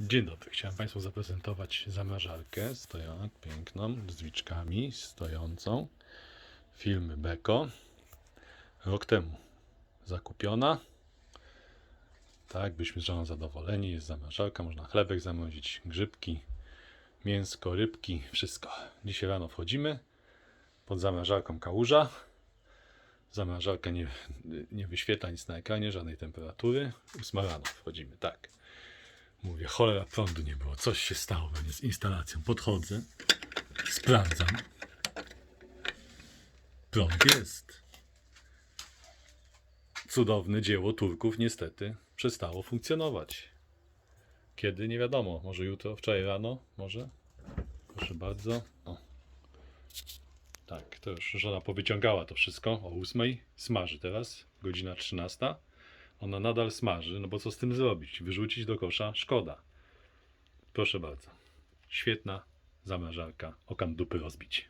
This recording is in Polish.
Dzień dobry. Chciałem Państwu zaprezentować zamrażarkę stojanek piękną, z drzwiczkami, stojącą. Firmy Beko. Rok temu zakupiona. Tak, byliśmy z żoną zadowoleni. Jest zamrażarka, można chlebek zamrozić, grzybki, mięsko, rybki, wszystko. Dzisiaj rano wchodzimy. Pod zamrażarką kałuża. Zamrażarka nie, nie wyświetla nic na ekranie, żadnej temperatury. Ósma rano wchodzimy, tak. Mówię, cholera, prądu nie było. Coś się stało będzie z instalacją. Podchodzę, sprawdzam. Prąd jest. Cudowne dzieło Turków niestety przestało funkcjonować. Kiedy? Nie wiadomo. Może jutro, wczoraj rano? Może? Proszę bardzo. O. Tak, to już żona powyciągała to wszystko o 8. Smaży teraz, godzina 13. Ona nadal smaży, no bo co z tym zrobić? Wyrzucić do kosza? Szkoda. Proszę bardzo. Świetna zamrażarka. Okan dupy rozbić.